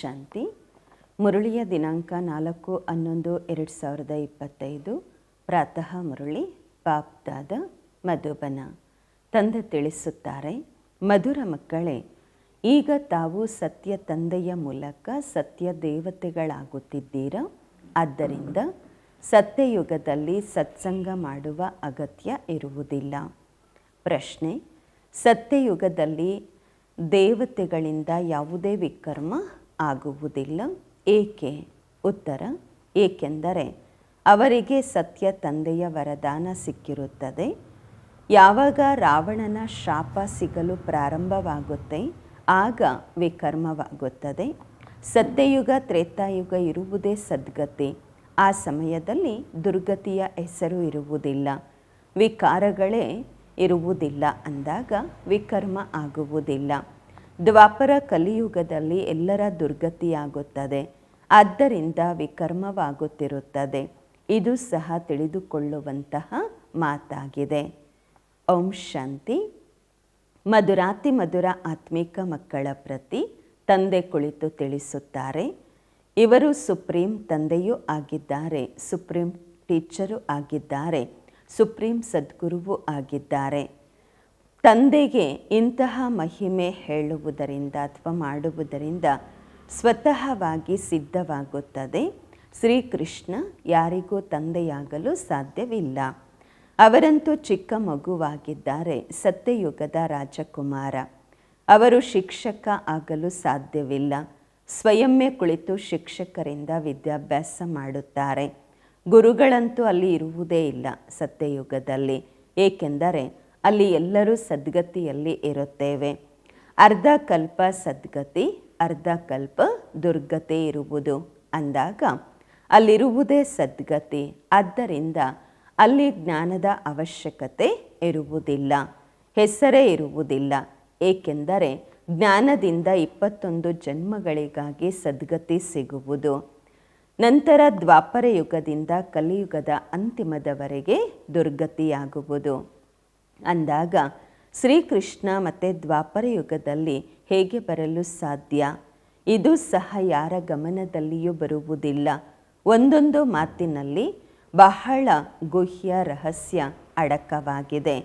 ಶಾಂತಿ. ಮುರುಳಿಯ ದಿನಾಂಕ ನಾಲ್ಕು ಹನ್ನೊಂದು ಎರಡು ಸಾವಿರದ ಇಪ್ಪತ್ತೈದು. ಪ್ರಾತಃ ಮುರುಳಿ, ಪಾಪ್ದಾದ ಮಧುಬನ. ತಂದೆ ತಿಳಿಸುತ್ತಾರೆ, ಮಧುರ ಮಕ್ಕಳೇ, ಈಗ ತಾವು ಸತ್ಯ ತಂದೆಯ ಮೂಲಕ ಸತ್ಯ ದೇವತೆಗಳಾಗುತ್ತಿದ್ದೀರ? ಆದ್ದರಿಂದ ಸತ್ಯಯುಗದಲ್ಲಿ ಸತ್ಸಂಗ ಮಾಡುವ ಅಗತ್ಯ ಇರುವುದಿಲ್ಲ. ಪ್ರಶ್ನೆ, ಸತ್ಯಯುಗದಲ್ಲಿ ದೇವತೆಗಳಿಂದ ಯಾವುದೇ ವಿಕರ್ಮ ಆಗುವುದಿಲ್ಲ. ಏಕೆ? ಉತ್ತರ, ಏಕೆಂದರೆ ಅವರಿಗೆ ಸತ್ಯ ತಂದೆಯ ವರದಾನ ಸಿಕ್ಕಿರುತ್ತದೆ. ಯಾವಾಗ ರಾವಣನ ಶಾಪ ಸಿಗಲು ಪ್ರಾರಂಭವಾಗುತ್ತೆ, ಆಗ ವಿಕರ್ಮವಾಗುತ್ತದೆ. ಸತ್ಯಯುಗ, ತ್ರೇತಾಯುಗ ಇರುವುದೇ ಸದ್ಗತಿ. ಆ ಸಮಯದಲ್ಲಿ ದುರ್ಗತಿಯ ಹೆಸರು ಇರುವುದಿಲ್ಲ. ವಿಕಾರಗಳೇ ಇರುವುದಿಲ್ಲ ಅಂದಾಗ ವಿಕರ್ಮ ಆಗುವುದಿಲ್ಲ. ದ್ವಾಪರ ಕಲಿಯುಗದಲ್ಲಿ ಎಲ್ಲರ ದುರ್ಗತಿಯಾಗುತ್ತದೆ. ಆದ್ದರಿಂದ ವಿಕರ್ಮವಾಗುತ್ತಿರುತ್ತದೆ. ಇದು ಸಹ ತಿಳಿದುಕೊಳ್ಳುವಂತಹ ಮಾತಾಗಿದೆ. ಓಂ ಶಾಂತಿ. ಮಧುರಾತಿ ಮಧುರ ಆತ್ಮಿಕ ಮಕ್ಕಳ ಪ್ರತಿ ತಂದೆ ಕುಳಿತು ತಿಳಿಸುತ್ತಾರೆ. ಇವರು ಸುಪ್ರೀಂ ತಂದೆಯೂ ಆಗಿದ್ದಾರೆ, ಸುಪ್ರೀಂ ಟೀಚರು ಆಗಿದ್ದಾರೆ, ಸುಪ್ರೀಂ ಸದ್ಗುರುವೂ ಆಗಿದ್ದಾರೆ. ತಂದೆಗೆ ಇಂತಹ ಮಹಿಮೆ ಹೇಳುವುದರಿಂದ ಅಥವಾ ಮಾಡುವುದರಿಂದ ಸ್ವತಃವಾಗಿ ಸಿದ್ಧವಾಗುತ್ತದೆ. ಶ್ರೀಕೃಷ್ಣ ಯಾರಿಗೂ ತಂದೆಯಾಗಲು ಸಾಧ್ಯವಿಲ್ಲ. ಅವರಂತೂ ಚಿಕ್ಕ ಮಗುವಾಗಿದ್ದಾರೆ, ಸತ್ಯಯುಗದ ರಾಜಕುಮಾರ. ಅವರು ಶಿಕ್ಷಕ ಆಗಲು ಸಾಧ್ಯವಿಲ್ಲ. ಸ್ವಯಂಮೇ ಕುಳಿತು ಶಿಕ್ಷಕರಿಂದ ವಿದ್ಯಾಭ್ಯಾಸ ಮಾಡುತ್ತಾರೆ. ಗುರುಗಳಂತೂ ಅಲ್ಲಿ ಇರುವುದೇ ಇಲ್ಲ ಸತ್ಯಯುಗದಲ್ಲಿ. ಏಕೆಂದರೆ ಅಲ್ಲಿ ಎಲ್ಲರೂ ಸದ್ಗತಿಯಲ್ಲಿ ಇರುತ್ತೇವೆ. ಅರ್ಧ ಕಲ್ಪ ಸದ್ಗತಿ, ಅರ್ಧ ಕಲ್ಪ ದುರ್ಗತಿ ಇರುವುದು. ಅಂದಾಗ, ಅಲ್ಲಿರುವುದೇ ಸದ್ಗತಿ. ಆದ್ದರಿಂದ ಅಲ್ಲಿ ಜ್ಞಾನದ ಅವಶ್ಯಕತೆ ಇರುವುದಿಲ್ಲ, ಹೆಸರೇ ಇರುವುದಿಲ್ಲ. ಏಕೆಂದರೆ ಜ್ಞಾನದಿಂದ ಇಪ್ಪತ್ತೊಂದು ಜನ್ಮಗಳಿಗಾಗಿ ಸದ್ಗತಿ ಸಿಗುವುದು. ನಂತರ ದ್ವಾಪರ ಯುಗದಿಂದ ಕಲಿಯುಗದ ಅಂತಿಮದವರೆಗೆ ದುರ್ಗತಿಯಾಗುವುದು. ಅಂದಾಗ ಶ್ರೀಕೃಷ್ಣ ಮತ್ತು ದ್ವಾಪರ ಯುಗದಲ್ಲಿ ಹೇಗೆ ಬರಲು ಸಾಧ್ಯ? ಇದು ಸಹ ಯಾರ ಗಮನದಲ್ಲಿಯೂ ಬರುವುದಿಲ್ಲ. ಒಂದೊಂದು ಮಾತಿನಲ್ಲಿ ಬಹಳ ಗುಹ್ಯ ರಹಸ್ಯ ಅಡಕವಾಗಿದೆ.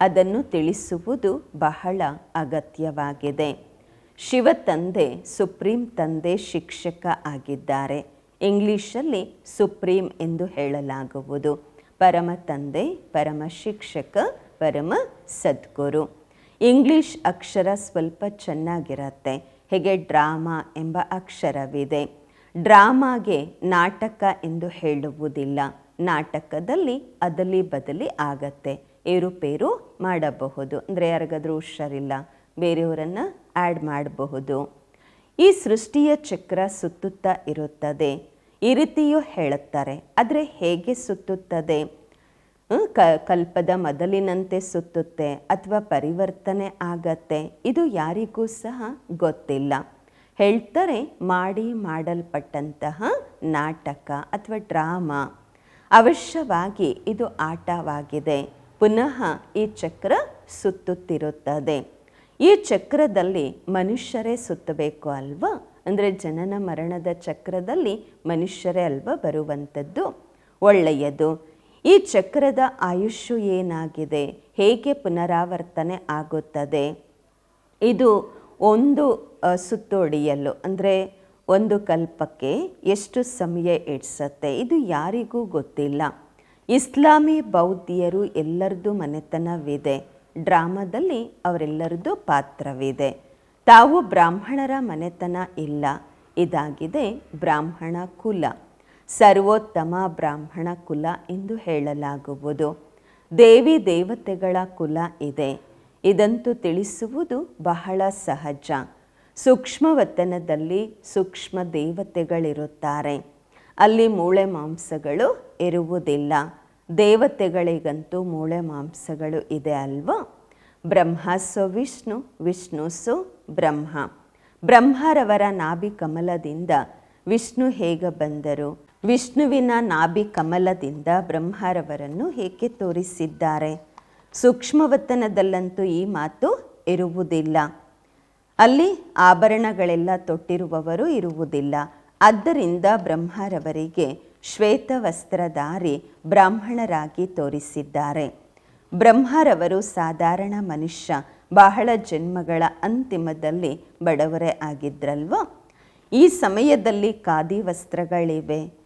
ಅದನ್ನು ತಿಳಿಸುವುದು ಬಹಳ ಅಗತ್ಯವಾಗಿದೆ. ಶಿವ ತಂದೆ, ಸುಪ್ರೀಂ ತಂದೆ ಶಿಕ್ಷಕ ಆಗಿದ್ದಾರೆ. ಇಂಗ್ಲಿಷಲ್ಲಿ ಸುಪ್ರೀಂ ಎಂದು ಹೇಳಲಾಗುವುದು. ಪರಮ ತಂದೆ, ಪರಮ ಶಿಕ್ಷಕ ಪರಮ ಸದ್ಗುರು. ಇಂಗ್ಲಿಷ್ ಅಕ್ಷರ ಸ್ವಲ್ಪ ಚೆನ್ನಾಗಿರತ್ತೆ. ಹೇಗೆ ಡ್ರಾಮಾ ಎಂಬ ಅಕ್ಷರವಿದೆ. ಡ್ರಾಮಾಗೆ ನಾಟಕ ಎಂದು ಹೇಳುವುದಿಲ್ಲ. ನಾಟಕದಲ್ಲಿ ಅದಲಿ ಬದಲಿ ಆಗತ್ತೆ. ಏರುಪೇರು ಮಾಡಬಹುದು. ಅಂದರೆ ಯಾರಿಗಾದರೂ ಹುಷಾರಿಲ್ಲ. ಬೇರೆಯವರನ್ನು ಆ್ಯಡ್ ಮಾಡಬಹುದು. ಈ ಸೃಷ್ಟಿಯ ಚಕ್ರ ಸುತ್ತುತ್ತಾ ಇರುತ್ತದೆ. ಈ ರೀತಿಯೂ ಹೇಳುತ್ತಾರೆ. ಆದರೆ ಹೇಗೆ ಸುತ್ತುತ್ತದೆ? ಕ, ಕಲ್ಪದ ಮೊದಲಿನಂತೆ ಸುತ್ತುತ್ತೆ ಅಥವಾ ಪರಿವರ್ತನೆ ಆಗತ್ತೆ. ಇದು ಯಾರಿಗೂ ಸಹ ಗೊತ್ತಿಲ್ಲ. ಹೇಳ್ತಾರೆ ಮಾಡಿ ಮಾಡಲ್ಪಟ್ಟಂತಹ ನಾಟಕ ಅಥವಾ ಡ್ರಾಮಾ. ಅವಶ್ಯವಾಗಿ ಇದು ಆಟವಾಗಿದೆ. ಪುನಃ ಈ ಚಕ್ರ ಸುತ್ತುತ್ತಿರುತ್ತದೆ. ಈ ಚಕ್ರದಲ್ಲಿ ಮನುಷ್ಯರೇ ಸುತ್ತಬೇಕು ಅಲ್ವಾ? ಅಂದರೆ ಜನನ ಮರಣದ ಚಕ್ರದಲ್ಲಿ ಮನುಷ್ಯರೇ ಅಲ್ವಾ ಬರುವಂಥದ್ದು? ಒಳ್ಳೆಯದು. ಈ ಚಕ್ರದ ಆಯುಷ್ಯು ಏನಾಗಿದೆ? ಹೇಗೆ ಪುನರಾವರ್ತನೆ ಆಗುತ್ತದೆ? ಇದು ಒಂದು ಸುತ್ತೋಡಿಯಲು, ಅಂದರೆ ಒಂದು ಕಲ್ಪಕ್ಕೆ ಎಷ್ಟು ಸಮಯ ಇಡ್ಸತ್ತೆ? ಇದು ಯಾರಿಗೂ ಗೊತ್ತಿಲ್ಲ. ಇಸ್ಲಾಮಿ ಬೌದ್ಧಿಯರು ಎಲ್ಲರದ್ದು ಮನೆತನವಿದೆ. ಡ್ರಾಮಾದಲ್ಲಿ ಅವರೆಲ್ಲರದ್ದು ಪಾತ್ರವಿದೆ. ತಾವು ಬ್ರಾಹ್ಮಣರ ಮನೆತನ ಇಲ್ಲ. ಇದಾಗಿದೆ ಬ್ರಾಹ್ಮಣ ಕುಲ. ಸರ್ವೋತ್ತಮ ಬ್ರಾಹ್ಮಣ ಕುಲ ಎಂದು ಹೇಳಲಾಗುವುದು. ದೇವಿ ದೇವತೆಗಳ ಕುಲ ಇದೆ. ಇದಂತೂ ತಿಳಿಸುವುದು ಬಹಳ ಸಹಜ. ಸೂಕ್ಷ್ಮವತನದಲ್ಲಿ ಸೂಕ್ಷ್ಮ ದೇವತೆಗಳಿರುತ್ತಾರೆ. ಅಲ್ಲಿ ಮೂಳೆ ಮಾಂಸಗಳು ಇರುವುದಿಲ್ಲ. ದೇವತೆಗಳಿಗಂತೂ ಮೂಳೆ ಮಾಂಸಗಳು ಇದೆ ಅಲ್ವಾ? Brahma so Vishnu Vishnu so Brahma. ಬ್ರಹ್ಮರವರ ನಾಭಿ ಕಮಲದಿಂದ ವಿಷ್ಣು ಹೇಗೆ ಬಂದರು? ವಿಷ್ಣುವಿನ ನಾಭಿ ಕಮಲದಿಂದ ಬ್ರಹ್ಮರವರನ್ನು ಏಕೆ ತೋರಿಸಿದ್ದಾರೆ? ಸೂಕ್ಷ್ಮವತನದಲ್ಲಂತೂ ಈ ಮಾತು ಇರುವುದಿಲ್ಲ. ಅಲ್ಲಿ ಆಭರಣಗಳೆಲ್ಲ ತೊಟ್ಟಿರುವವರು ಇರುವುದಿಲ್ಲ. ಆದ್ದರಿಂದ ಬ್ರಹ್ಮರವರಿಗೆ ಶ್ವೇತ ವಸ್ತ್ರಧಾರಿ ಬ್ರಾಹ್ಮಣರಾಗಿ ತೋರಿಸಿದ್ದಾರೆ. ಬ್ರಹ್ಮರವರು ಸಾಧಾರಣ ಮನುಷ್ಯ, ಬಹಳ ಜನ್ಮಗಳ ಅಂತಿಮದಲ್ಲಿ ಬಡವರೇ ಆಗಿದ್ರಲ್ವ? ಈ ಸಮಯದಲ್ಲಿ ಖಾದಿ ವಸ್ತ್ರಗಳಿವೆ.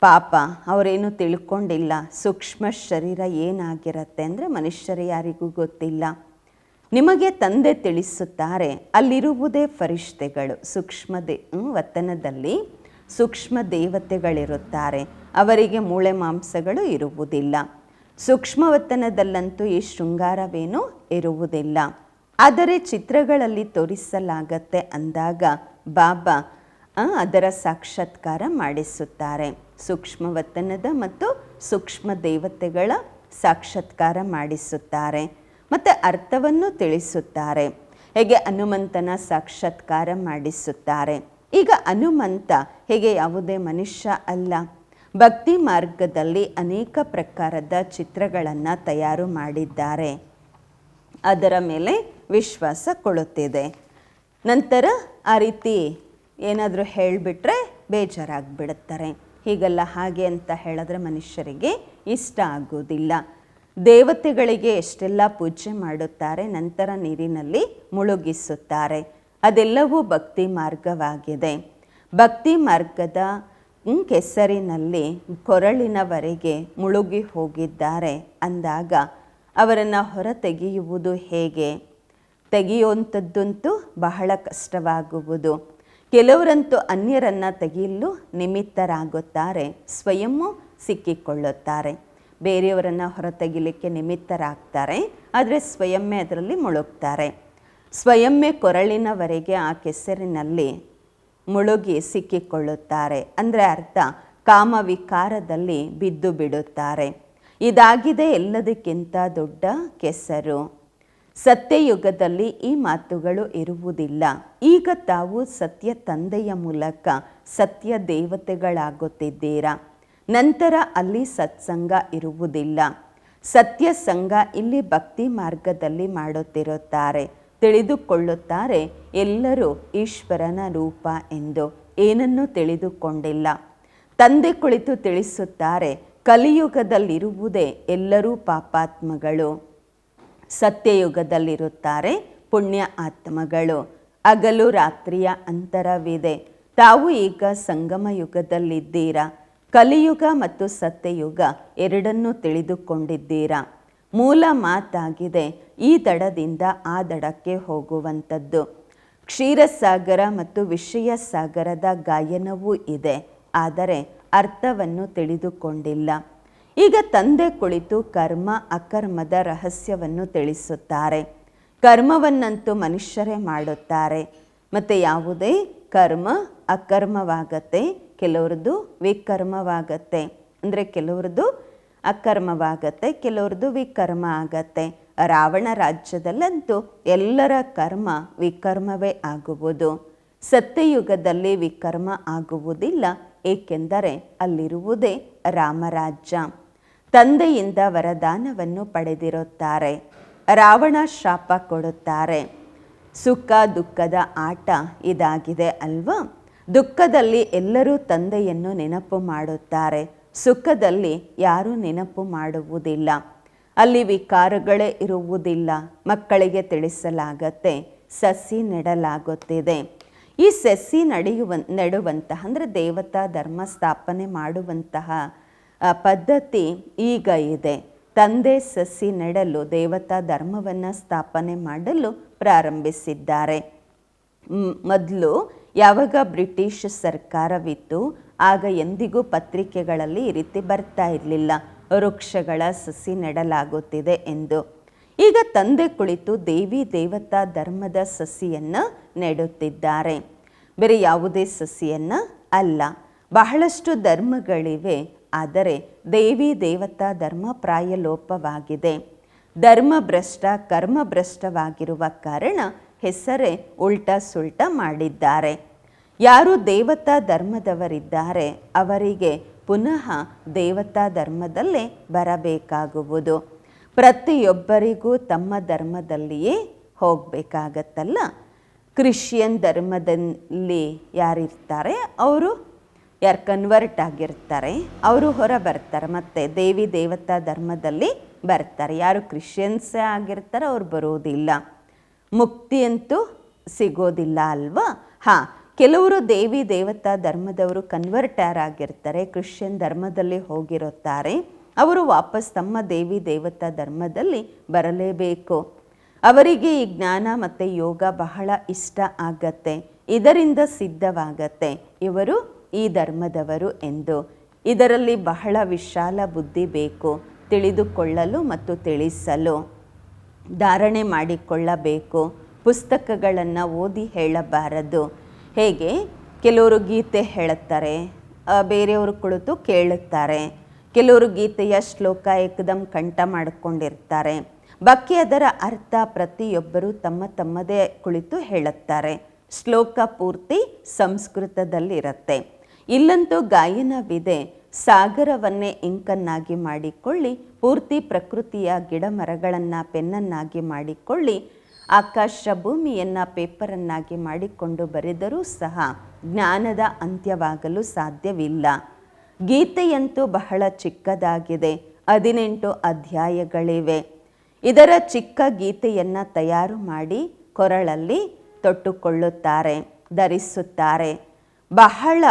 ಪಾಪ, ಅವರೇನು ತಿಳ್ಕೊಂಡಿಲ್ಲ. ಸೂಕ್ಷ್ಮ ಶರೀರ ಏನಾಗಿರತ್ತೆ ಅಂದರೆ ಮನುಷ್ಯರು ಯಾರಿಗೂ ಗೊತ್ತಿಲ್ಲ. ನಿಮಗೆ ತಂದೆ ತಿಳಿಸುತ್ತಾರೆ, ಅಲ್ಲಿರುವುದೇ ಫರಿಷ್ಠೆಗಳು ಸೂಕ್ಷ್ಮ ದೇ ವತನದಲ್ಲಿ ಸೂಕ್ಷ್ಮ ದೇವತೆಗಳಿರುತ್ತಾರೆ. ಅವರಿಗೆ ಮೂಳೆ ಮಾಂಸಗಳು ಇರುವುದಿಲ್ಲ. ಸೂಕ್ಷ್ಮ ವತನದಲ್ಲಂತೂ ಈ ಶೃಂಗಾರವೇನೂ ಇರುವುದಿಲ್ಲ. ಆದರೆ ಚಿತ್ರಗಳಲ್ಲಿ ತೋರಿಸಲಾಗತ್ತೆ ಅಂದಾಗ, ಬಾಬಾ ಅದರ ಸಾಕ್ಷಾತ್ಕಾರ ಮಾಡಿಸುತ್ತಾರೆ. ಸೂಕ್ಷ್ಮ ವತನದ ಮತ್ತು ಸೂಕ್ಷ್ಮ ದೇವತೆಗಳ ಸಾಕ್ಷಾತ್ಕಾರ ಮಾಡಿಸುತ್ತಾರೆ ಮತ್ತು ಅರ್ಥವನ್ನು ತಿಳಿಸುತ್ತಾರೆ. ಹೇಗೆ ಹನುಮಂತನ ಸಾಕ್ಷಾತ್ಕಾರ ಮಾಡಿಸುತ್ತಾರೆ? ಈಗ ಹನುಮಂತ ಹೇಗೆ ಯಾವುದೇ ಮನುಷ್ಯ ಅಲ್ಲ. ಭಕ್ತಿ ಮಾರ್ಗದಲ್ಲಿ ಅನೇಕ ಪ್ರಕಾರದ ಚಿತ್ರಗಳನ್ನು ತಯಾರು ಮಾಡಿದ್ದಾರೆ. ಅದರ ಮೇಲೆ ವಿಶ್ವಾಸ ಕೊಡುತ್ತಿದೆ ನಂತರ ಆ ರೀತಿ ಏನಾದರೂ ಹೇಳಿಬಿಟ್ರೆ ಬೇಜಾರಾಗ್ಬಿಡುತ್ತಾರೆ. ಹೀಗಲ್ಲ ಹಾಗೆ ಅಂತ ಹೇಳಿದ್ರೆ ಮನುಷ್ಯರಿಗೆ ಇಷ್ಟ ಆಗೋದಿಲ್ಲ ದೇವತೆಗಳಿಗೆ ಎಷ್ಟೆಲ್ಲ ಪೂಜೆ ಮಾಡುತ್ತಾರೆ, ನಂತರ ನೀರಿನಲ್ಲಿ ಮುಳುಗಿಸುತ್ತಾರೆ. ಅದೆಲ್ಲವೂ ಭಕ್ತಿ ಮಾರ್ಗವಾಗಿದೆ. ಭಕ್ತಿ ಮಾರ್ಗದ ಕೆಸರಿನಲ್ಲಿ ಕೊರಳಿನವರೆಗೆ ಮುಳುಗಿ ಹೋಗಿದ್ದಾರೆ ಅಂದಾಗ ಅವರನ್ನು ಹೊರ ತೆಗೆಯುವುದು ಹೇಗೆ? ತೆಗೆಯುವಂಥದ್ದಂತೂ ಬಹಳ ಕಷ್ಟವಾಗುವುದು. ಕೆಲವರಂತೂ ಅನ್ಯರನ್ನ ತೆಗೆಯಲು ನಿಮಿತ್ತರಾಗುತ್ತಾರೆ ಸ್ವಯಂ ಸಿಕ್ಕಿಕೊಳ್ಳುತ್ತಾರೆ. ಬೇರೆಯವರನ್ನು ಹೊರತೆಗಿಲಿಕ್ಕೆ ನಿಮಿತ್ತರಾಗ್ತಾರೆ, ಆದರೆ ಸ್ವಯಮ್ಮೇ ಅದರಲ್ಲಿ ಮುಳುಗ್ತಾರೆ. ಸ್ವಯಮ್ಮೇ ಕೊರಳಿನವರೆಗೆ ಆ ಕೆಸರಿನಲ್ಲಿ ಮುಳುಗಿ ಸಿಕ್ಕಿಕೊಳ್ಳುತ್ತಾರೆ. ಅಂದರೆ ಅರ್ಥ, ಕಾಮವಿಕಾರದಲ್ಲಿ ಬಿದ್ದು ಬಿಡುತ್ತಾರೆ. ಇದಾಗಿದೆ ಎಲ್ಲದಕ್ಕಿಂತ ದೊಡ್ಡ ಕೆಸರು. ಸತ್ಯಯುಗದಲ್ಲಿ ಈ ಮಾತುಗಳು ಇರುವುದಿಲ್ಲ. ಈಗ ತಾವು ಸತ್ಯ ತಂದೆಯ ಮೂಲಕ ಸತ್ಯ ದೇವತೆಗಳಾಗುತ್ತಿದ್ದೀರಾ? ನಂತರ ಅಲ್ಲಿ ಸತ್ಸಂಗ ಇರುವುದಿಲ್ಲ. ಸತ್ಯ ಸಂಘ ಇಲ್ಲಿ ಭಕ್ತಿ ಮಾರ್ಗದಲ್ಲಿ ಮಾಡುತ್ತಿರುತ್ತಾರೆ. ತಿಳಿದುಕೊಳ್ಳುತ್ತಾರೆ, ಎಲ್ಲರೂ ಈಶ್ವರನ ರೂಪ ಎಂದು. ಏನನ್ನೂ ತಿಳಿದುಕೊಂಡಿಲ್ಲ. ತಂದೆ ಕುಳಿತು ತಿಳಿಸುತ್ತಾರೆ, ಕಲಿಯುಗದಲ್ಲಿರುವುದೇ ಎಲ್ಲರೂ ಪಾಪಾತ್ಮಗಳು. ಸತ್ಯಯುಗದಲ್ಲಿರುತ್ತಾರೆ ಪುಣ್ಯ ಆತ್ಮಗಳು. ಹಗಲು ರಾತ್ರಿಯ ಅಂತರವಿದೆ. ತಾವು ಈಗ ಸಂಗಮ ಯುಗದಲ್ಲಿದ್ದೀರಾ? ಕಲಿಯುಗ ಮತ್ತು ಸತ್ಯಯುಗ ಎರಡನ್ನೂ ತಿಳಿದುಕೊಂಡಿದ್ದೀರಾ? ಮೂಲ ಮಾತಾಗಿದೆ, ಈ ದಡದಿಂದ ಆ ದಡಕ್ಕೆ ಹೋಗುವಂಥದ್ದು. ಕ್ಷೀರಸಾಗರ ಮತ್ತು ವಿಷಯ ಸಾಗರದ ಗಾಯನವೂ ಇದೆ, ಆದರೆ ಅರ್ಥವನ್ನು ತಿಳಿದುಕೊಂಡಿಲ್ಲ. ಈಗ ತಂದೆ ಕುಳಿತು ಕರ್ಮ, ಅಕರ್ಮದ ರಹಸ್ಯವನ್ನು ತಿಳಿಸುತ್ತಾರೆ. ಕರ್ಮವನ್ನಂತೂ ಮನುಷ್ಯರೇ ಮಾಡುತ್ತಾರೆ. ಮತ್ತು ಯಾವುದೇ ಕರ್ಮ ಅಕರ್ಮವಾಗತ್ತೆ, ಕೆಲವ್ರದ್ದು ವಿಕರ್ಮವಾಗತ್ತೆ. ಅಂದರೆ ಕೆಲವ್ರದ್ದು ಅಕರ್ಮವಾಗತ್ತೆ, ಕೆಲವ್ರದ್ದು ವಿಕರ್ಮ ಆಗತ್ತೆ. ರಾವಣ ರಾಜ್ಯದಲ್ಲಂತೂ ಎಲ್ಲರ ಕರ್ಮ ವಿಕರ್ಮವೇ ಆಗುವುದು. ಸತ್ಯಯುಗದಲ್ಲಿ ವಿಕರ್ಮ ಆಗುವುದಿಲ್ಲ, ಏಕೆಂದರೆ ಅಲ್ಲಿರುವುದೇ ರಾಮರಾಜ್ಯ. ತಂದೆಯಿಂದ ವರದಾನವನ್ನು ಪಡೆದಿರುತ್ತಾರೆ. ರಾವಣ ಶಾಪ ಕೊಡುತ್ತಾರೆ. ಸುಖ ದುಃಖದ ಆಟ ಇದಾಗಿದೆ ಅಲ್ವಾ? ದುಃಖದಲ್ಲಿ ಎಲ್ಲರೂ ತಂದೆಯನ್ನು ನೆನಪು ಮಾಡುತ್ತಾರೆ. ಸುಖದಲ್ಲಿ ಯಾರೂ ನೆನಪು ಮಾಡುವುದಿಲ್ಲ. ಅಲ್ಲಿ ವಿಕಾರಗಳೇ ಇರುವುದಿಲ್ಲ. ಮಕ್ಕಳಿಗೆ ತಿಳಿಸಲಾಗತ್ತೆ. ಸಸಿ ನೆಡಲಾಗುತ್ತಿದೆ. ಈ ಸಸಿ ನಡೆಯುವ, ನೆಡುವಂತಹ, ಅಂದರೆ ದೇವತಾ ಧರ್ಮ ಸ್ಥಾಪನೆ ಮಾಡುವಂತಹ ಪದ್ಧತಿ ಈಗ ಇದೆ. ತಂದೆ ಸಸಿ ನೆಡಲು ದೇವತಾ ಧರ್ಮವನ್ನು ಸ್ಥಾಪನೆ ಮಾಡಲು ಪ್ರಾರಂಭಿಸಿದ್ದಾರೆ. ಮೊದಲು ಯಾವಾಗ ಬ್ರಿಟಿಷ್ ಸರ್ಕಾರವಿತ್ತು, ಆಗ ಎಂದಿಗೂ ಪತ್ರಿಕೆಗಳಲ್ಲಿ ಈ ರೀತಿ ಬರ್ತಾ ಇರಲಿಲ್ಲ. ವೃಕ್ಷಗಳ ಸಸಿ ನೆಡಲಾಗುತ್ತಿದೆ ಎಂದು. ಈಗ ತಂದೆ ಕುಳಿತು ದೇವಿ ದೇವತಾ ಧರ್ಮದ ಸಸಿಯನ್ನು ನೆಡುತ್ತಿದ್ದಾರೆ. ಬೇರೆ ಯಾವುದೇ ಸಸಿಯನ್ನು ಅಲ್ಲ. ಬಹಳಷ್ಟು ಧರ್ಮಗಳಿವೆ. ಆದರೆ ದೇವಿ ದೇವತಾ ಧರ್ಮ ಪ್ರಾಯಲೋಪವಾಗಿದೆ. ಧರ್ಮಭ್ರಷ್ಟ, ಕರ್ಮಭ್ರಷ್ಟವಾಗಿರುವ ಕಾರಣ ಹೆಸರೇ ಉಲ್ಟಾ ಸುಲ್ಟ ಮಾಡಿದ್ದಾರೆ. ಯಾರು ದೇವತಾ ಧರ್ಮದವರಿದ್ದಾರೆ ಅವರಿಗೆ ಪುನಃ ದೇವತಾ ಧರ್ಮದಲ್ಲೇ ಬರಬೇಕಾಗುವುದು. ಪ್ರತಿಯೊಬ್ಬರಿಗೂ ತಮ್ಮ ಧರ್ಮದಲ್ಲಿಯೇ ಹೋಗಬೇಕಾಗತ್ತಲ್ಲ. ಕ್ರಿಶ್ಚಿಯನ್ ಧರ್ಮದಲ್ಲಿ ಯಾರಿರ್ತಾರೆ? ಅವರು ಯಾರು ಕನ್ವರ್ಟ್ ಆಗಿರ್ತಾರೆ, ಅವರು ಹೊರ ಬರ್ತಾರೆ. ಮತ್ತು ದೇವಿ ದೇವತಾ ಧರ್ಮದಲ್ಲಿ ಬರ್ತಾರೆ. ಯಾರು ಕ್ರಿಶ್ಚಿಯನ್ಸೇ ಆಗಿರ್ತಾರೆ, ಅವ್ರು ಬರೋದಿಲ್ಲ. ಮುಕ್ತಿ ಅಂತೂ ಸಿಗೋದಿಲ್ಲ ಅಲ್ವಾ? ಹಾಂ, ಕೆಲವರು ದೇವಿ ದೇವತಾ ಧರ್ಮದವರು ಕನ್ವರ್ಟರ್ ಆಗಿರ್ತಾರೆ ಕ್ರಿಶ್ಚಿಯನ್ ಧರ್ಮದಲ್ಲಿ ಹೋಗಿರುತ್ತಾರೆ. ಅವರು ವಾಪಸ್ ತಮ್ಮ ದೇವಿ ದೇವತಾ ಧರ್ಮದಲ್ಲಿ ಬರಲೇಬೇಕು. ಅವರಿಗೆ ಈ ಜ್ಞಾನ ಮತ್ತು ಯೋಗ ಬಹಳ ಇಷ್ಟ ಆಗತ್ತೆ. ಇದರಿಂದ ಸಿದ್ಧವಾಗತ್ತೆ. ಇವರು ಈ ಧರ್ಮದವರು ಎಂದು. ಇದರಲ್ಲಿ ಬಹಳ ವಿಶಾಲ ಬುದ್ಧಿ ಬೇಕು, ತಿಳಿದುಕೊಳ್ಳಲು ಮತ್ತು ತಿಳಿಸಲು. ಧಾರಣೆ ಮಾಡಿಕೊಳ್ಳಬೇಕು, ಪುಸ್ತಕಗಳನ್ನು ಓದಿ ಹೇಳಬಾರದು. ಹೇಗೆ? ಕೆಲವರು ಗೀತೆ ಹೇಳುತ್ತಾರೆ ಬೇರೆಯವರು ಕುಳಿತು ಕೇಳುತ್ತಾರೆ. ಕೆಲವರು ಗೀತೆಯ ಶ್ಲೋಕ ಏಕದಂ ಕಂಠ ಮಾಡಿಕೊಂಡಿರ್ತಾರೆ. ಬಾಕಿ ಅದರ ಅರ್ಥ ಪ್ರತಿಯೊಬ್ಬರು ತಮ್ಮ ತಮ್ಮದೇ ಕುಳಿತು ಹೇಳುತ್ತಾರೆ. ಶ್ಲೋಕ ಪೂರ್ತಿ ಸಂಸ್ಕೃತದಲ್ಲಿರುತ್ತೆ. ಇಲ್ಲಂತೂ ಗಾಯನವಿದೆ. ಸಾಗರವನ್ನೇ ಇಂಕನ್ನಾಗಿ ಮಾಡಿಕೊಳ್ಳಿ. ಪೂರ್ತಿ ಪ್ರಕೃತಿಯ ಗಿಡ ಮರಗಳನ್ನು ಪೆನ್ನನ್ನಾಗಿ ಮಾಡಿಕೊಳ್ಳಿ. ಆಕಾಶ ಭೂಮಿಯನ್ನು ಪೇಪರನ್ನಾಗಿ ಮಾಡಿಕೊಂಡು ಬರೆದರೂ ಸಹ ಜ್ಞಾನದ ಅಂತ್ಯವಾಗಲು ಸಾಧ್ಯವಿಲ್ಲ. ಗೀತೆಯಂತೂ ಬಹಳ ಚಿಕ್ಕದಾಗಿದೆ. ಹದಿನೆಂಟು ಅಧ್ಯಾಯಗಳಿವೆ. ಇದರ ಚಿಕ್ಕ ಗೀತೆಯನ್ನು ತಯಾರು ಮಾಡಿ ಕೊರಳಲ್ಲಿ ತೊಟ್ಟುಕೊಳ್ಳುತ್ತಾರೆ, ಧರಿಸುತ್ತಾರೆ. ಬಹಳ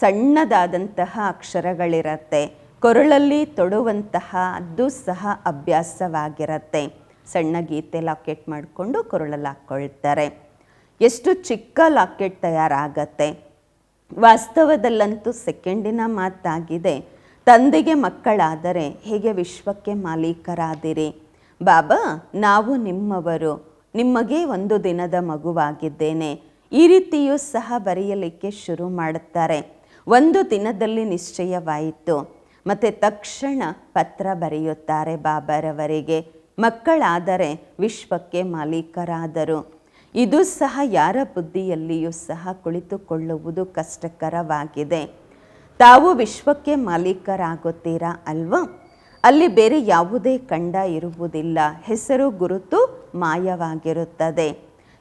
ಸಣ್ಣದಾದಂತಹ ಅಕ್ಷರಗಳಿರತ್ತೆ. ಕೊರಳಲ್ಲಿ ತೊಡುವಂತಹ ಅದು ಸಹ ಅಭ್ಯಾಸವಾಗಿರತ್ತೆ. ಸಣ್ಣ ಗೀತೆ ಲಾಕೆಟ್ ಮಾಡಿಕೊಂಡು ಕೊರಳಲ್ಲಿ ಹಾಕ್ಕೊಳ್ತಾರೆ ಎಷ್ಟು ಚಿಕ್ಕ ಲಾಕೆಟ್ ತಯಾರಾಗತ್ತೆ. ವಾಸ್ತವದಲ್ಲಂತೂ ಸೆಕೆಂಡಿನ ಮಾತಾಗಿದೆ. ತಂದೆಗೆ ಮಕ್ಕಳಾದರೆ ಹೇಗೆ ವಿಶ್ವಕ್ಕೆ ಮಾಲೀಕರಾದಿರಿ? ಬಾಬಾ, ನಾವು ನಿಮ್ಮವರು. ನಿಮಗೆ ಒಂದು ದಿನದ ಮಗುವಾಗಿದ್ದೇನೆ. ಈ ರೀತಿಯೂ ಸಹ ಬರೆಯಲಿಕ್ಕೆ ಶುರು ಮಾಡುತ್ತಾರೆ. ಒಂದು ದಿನದಲ್ಲಿ ನಿಶ್ಚಯವಾಯಿತು. ಮತ್ತು ತಕ್ಷಣ ಪತ್ರ ಬರೆಯುತ್ತಾರೆ ಬಾಬರವರಿಗೆ. ಮಕ್ಕಳಾದರೆ ವಿಶ್ವಕ್ಕೆ ಮಾಲೀಕರಾದರು. ಇದು ಸಹ ಯಾರ ಬುದ್ಧಿಯಲ್ಲಿಯೂ ಸಹ ಕುಳಿತುಕೊಳ್ಳುವುದು ಕಷ್ಟಕರವಾಗಿದೆ. ತಾವು ವಿಶ್ವಕ್ಕೆ ಮಾಲೀಕರಾಗುತ್ತೀರಾ ಅಲ್ವಾ? ಅಲ್ಲಿ ಬೇರೆ ಯಾವುದೇ ಕಂಡ ಇರುವುದಿಲ್ಲ. ಹೆಸರು, ಗುರುತು ಮಾಯವಾಗಿರುತ್ತದೆ.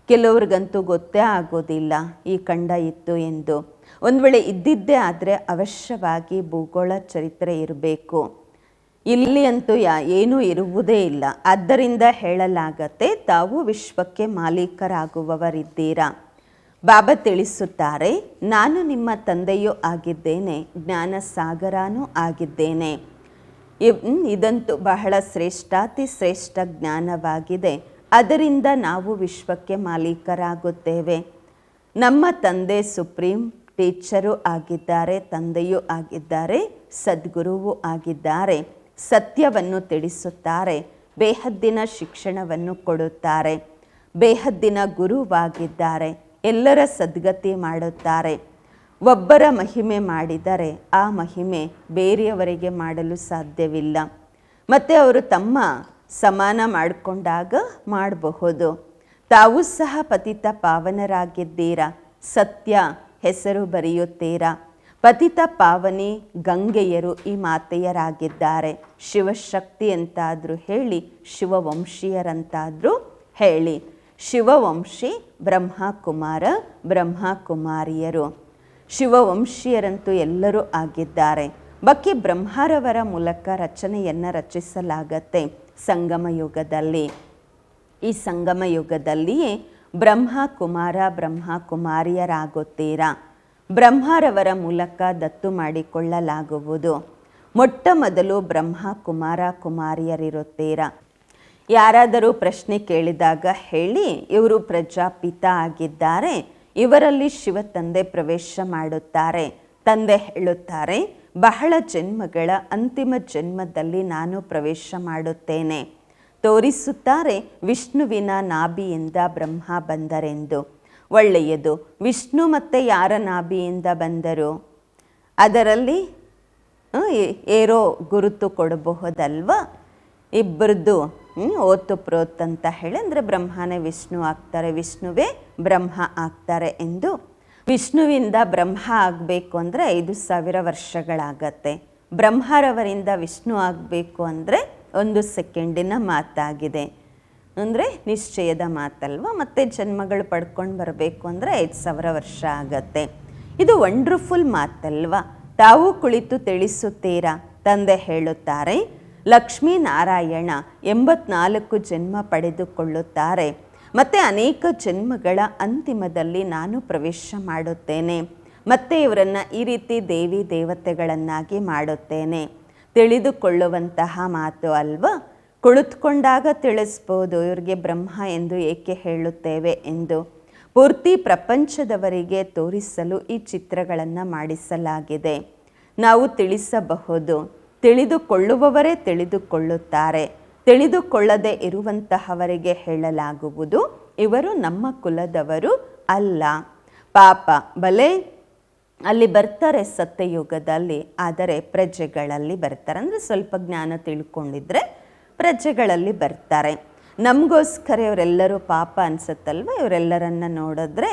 ಕೆಲವ್ರಿಗಂತೂ ಗೊತ್ತೇ ಆಗೋದಿಲ್ಲ ಈ ಕಂಡ ಇತ್ತು ಎಂದು. ಒಂದು ವೇಳೆ ಇದ್ದಿದ್ದೇ ಆದರೆ ಅವಶ್ಯವಾಗಿ ಭೂಗೋಳ ಚರಿತ್ರೆ ಇರಬೇಕು. ಇಲ್ಲಿ ಅಂತೂ ಯಾ, ಏನೂ ಇರುವುದೇ ಇಲ್ಲ. ಆದ್ದರಿಂದ ಹೇಳಲಾಗತ್ತೆ ತಾವು ವಿಶ್ವಕ್ಕೆ ಮಾಲೀಕರಾಗುವವರಿದ್ದೀರಾ? ಬಾಬಾ ತಿಳಿಸುತ್ತಾರೆ, ನಾನು ನಿಮ್ಮ ತಂದೆಯೂ ಆಗಿದ್ದೇನೆ ಜ್ಞಾನ ಸಾಗರನೂ ಆಗಿದ್ದೇನೆ ಇದಂತೂ ಬಹಳ ಶ್ರೇಷ್ಠಾತಿ ಶ್ರೇಷ್ಠ ಜ್ಞಾನವಾಗಿದೆ. ಅದರಿಂದ ನಾವು ವಿಶ್ವಕ್ಕೆ ಮಾಲೀಕರಾಗುತ್ತೇವೆ. ನಮ್ಮ ತಂದೆ ಸುಪ್ರೀಂ ಟೀಚರು ಆಗಿದ್ದಾರೆ, ತಂದೆಯೂ ಆಗಿದ್ದಾರೆ, ಸದ್ಗುರುವೂ ಆಗಿದ್ದಾರೆ, ಸತ್ಯವನ್ನು ತಿಳಿಸುತ್ತಾರೆ, ಬೇಹದ್ದಿನ ಶಿಕ್ಷಣವನ್ನು ಕೊಡುತ್ತಾರೆ, ಬೇಹದ್ದಿನ ಗುರುವಾಗಿದ್ದಾರೆ, ಎಲ್ಲರ ಸದ್ಗತಿ ಮಾಡುತ್ತಾರೆ. ಒಬ್ಬರ ಮಹಿಮೆ ಮಾಡಿದರೆ ಆ ಮಹಿಮೆ ಬೇರೆಯವರಿಗೆ ಮಾಡಲು ಸಾಧ್ಯವಿಲ್ಲ. ಮತ್ತು ಅವರು ತಮ್ಮ ಸಮಾನ ಮಾಡಿಕೊಂಡಾಗ ಮಾಡಬಹುದು. ತಾವು ಸಹ ಪತಿತ ಪಾವನರಾಗಿದ್ದೀರಾ? ಸತ್ಯ ಹೆಸರು ಬರೆಯುತ್ತೀರಾ? ಪತಿತ ಪಾವನಿ ಗಂಗೆಯರು ಈ ಮಾತೆಯರಾಗಿದ್ದಾರೆ. ಶಿವಶಕ್ತಿ ಅಂತಾದರೂ ಹೇಳಿ, ಶಿವವಂಶೀಯರಂತಾದರೂ ಹೇಳಿ. ಶಿವವಂಶಿ, ಬ್ರಹ್ಮಕುಮಾರ, ಬ್ರಹ್ಮಕುಮಾರಿಯರು. ಶಿವವಂಶೀಯರಂತೂ ಎಲ್ಲರೂ ಆಗಿದ್ದಾರೆ. ಬಕ್ಕಿ ಬ್ರಹ್ಮರವರ ಮೂಲಕ ರಚನೆಯನ್ನು ರಚಿಸಲಾಗತ್ತೆ ಸಂಗಮ ಯುಗದಲ್ಲಿ ಈ ಸಂಗಮ ಯುಗದಲ್ಲಿಯೇ ಬ್ರಹ್ಮ ಕುಮಾರ ಬ್ರಹ್ಮ ಕುಮಾರಿಯರಾಗುತ್ತೀರಾ. ಬ್ರಹ್ಮರವರ ಮೂಲಕ ದತ್ತು ಮಾಡಿಕೊಳ್ಳಲಾಗುವುದು. ಮೊಟ್ಟ ಮೊದಲು ಬ್ರಹ್ಮ ಕುಮಾರ ಕುಮಾರಿಯರಿರುತ್ತೀರಾ. ಯಾರಾದರೂ ಪ್ರಶ್ನೆ ಕೇಳಿದಾಗ ಹೇಳಿ, ಇವರು ಪ್ರಜಾಪಿತ ಆಗಿದ್ದಾರೆ, ಇವರಲ್ಲಿ ಶಿವ ತಂದೆ ಪ್ರವೇಶ ಮಾಡುತ್ತಾರೆ. ತಂದೆ ಹೇಳುತ್ತಾರೆ, ಬಹಳ ಜನ್ಮಗಳ ಅಂತಿಮ ಜನ್ಮದಲ್ಲಿ ನಾನು ಪ್ರವೇಶ ಮಾಡುತ್ತೇನೆ. ತೋರಿಸುತ್ತಾರೆ ವಿಷ್ಣುವಿನ ನಾಭಿಯಿಂದ ಬ್ರಹ್ಮ ಬಂದರೆಂದು. ಒಳ್ಳೆಯದು, ವಿಷ್ಣು ಮತ್ತು ಯಾರ ನಾಭಿಯಿಂದ ಬಂದರು? ಅದರಲ್ಲಿ ಏರೋ ಗುರುತು ಕೊಡಬಹುದಲ್ವ? ಇಬ್ಬರದ್ದು ಓತು ಪ್ರೋತ್ ಅಂತ ಹೇಳಿ, ಅಂದರೆ ಬ್ರಹ್ಮನೇ ವಿಷ್ಣು ಆಗ್ತಾರೆ, ವಿಷ್ಣುವೇ ಬ್ರಹ್ಮ ಆಗ್ತಾರೆ ಎಂದು. ವಿಷ್ಣುವಿಂದ ಬ್ರಹ್ಮ ಆಗಬೇಕು ಅಂದರೆ ಐದು ಸಾವಿರ ವರ್ಷಗಳಾಗತ್ತೆ. ಬ್ರಹ್ಮರವರಿಂದ ವಿಷ್ಣು ಆಗಬೇಕು ಅಂದರೆ ಒಂದು ಸೆಕೆಂಡಿನ ಮಾತಾಗಿದೆ. ಅಂದರೆ ನಿಶ್ಚಯದ ಮಾತಲ್ವ? ಮತ್ತೆ ಜನ್ಮಗಳು ಪಡ್ಕೊಂಡು ಬರಬೇಕು ಅಂದರೆ ಐದು ಸಾವಿರ ವರ್ಷ ಆಗತ್ತೆ. ಇದು ವಂಡ್ರ್ಫುಲ್ ಮಾತಲ್ವ? ತಾವು ಕುಳಿತು ತಿಳಿಸುತ್ತೀರಾ? ತಂದೆ ಹೇಳುತ್ತಾರೆ ಲಕ್ಷ್ಮೀನಾರಾಯಣ ಎಂಬತ್ನಾಲ್ಕು ಜನ್ಮ ಪಡೆದುಕೊಳ್ಳುತ್ತಾರೆ. ಮತ್ತೆ ಅನೇಕ ಜನ್ಮಗಳ ಅಂತಿಮದಲ್ಲಿ ನಾನು ಪ್ರವೇಶ ಮಾಡುತ್ತೇನೆ. ಮತ್ತೆ ಇವರನ್ನು ಈ ರೀತಿ ದೇವಿ ದೇವತೆಗಳನ್ನಾಗಿ ಮಾಡುತ್ತೇನೆ. ತಿಳಿದುಕೊಳ್ಳುವಂತಹ ಮಾತು ಅಲ್ವ? ಕುಳಿತುಕೊಂಡಾಗ ತಿಳಿಸ್ಬೋದು, ಇವ್ರಿಗೆ ಬ್ರಹ್ಮ ಎಂದು ಏಕೆ ಹೇಳುತ್ತೇವೆ ಎಂದು. ಪೂರ್ತಿ ಪ್ರಪಂಚದವರಿಗೆ ತೋರಿಸಲು ಈ ಚಿತ್ರಗಳನ್ನು ಮಾಡಿಸಲಾಗಿದೆ. ನಾವು ತಿಳಿಸಬಹುದು. ತಿಳಿದುಕೊಳ್ಳುವವರೇ ತಿಳಿದುಕೊಳ್ಳುತ್ತಾರೆ. ತಿಳಿದುಕೊಳ್ಳದೆ ಇರುವಂತಹವರಿಗೆ ಹೇಳಲಾಗುವುದು. ಇವರು ನಮ್ಮ ಕುಲದವರು ಅಲ್ಲ. ಪಾಪ, ಬಲೆ ಅಲ್ಲಿ ಬರ್ತಾರೆ ಸತ್ಯಯುಗದಲ್ಲಿ, ಆದರೆ ಪ್ರಜೆಗಳಲ್ಲಿ ಬರ್ತಾರೆ. ಅಂದರೆ ಸ್ವಲ್ಪ ಜ್ಞಾನ ತಿಳ್ಕೊಂಡಿದ್ರೆ ಪ್ರಜೆಗಳಲ್ಲಿ ಬರ್ತಾರೆ. ನಮಗೋಸ್ಕರ ಇವರೆಲ್ಲರೂ ಪಾಪ ಅನ್ಸುತ್ತಲ್ವ? ಇವರೆಲ್ಲರನ್ನ ನೋಡಿದ್ರೆ,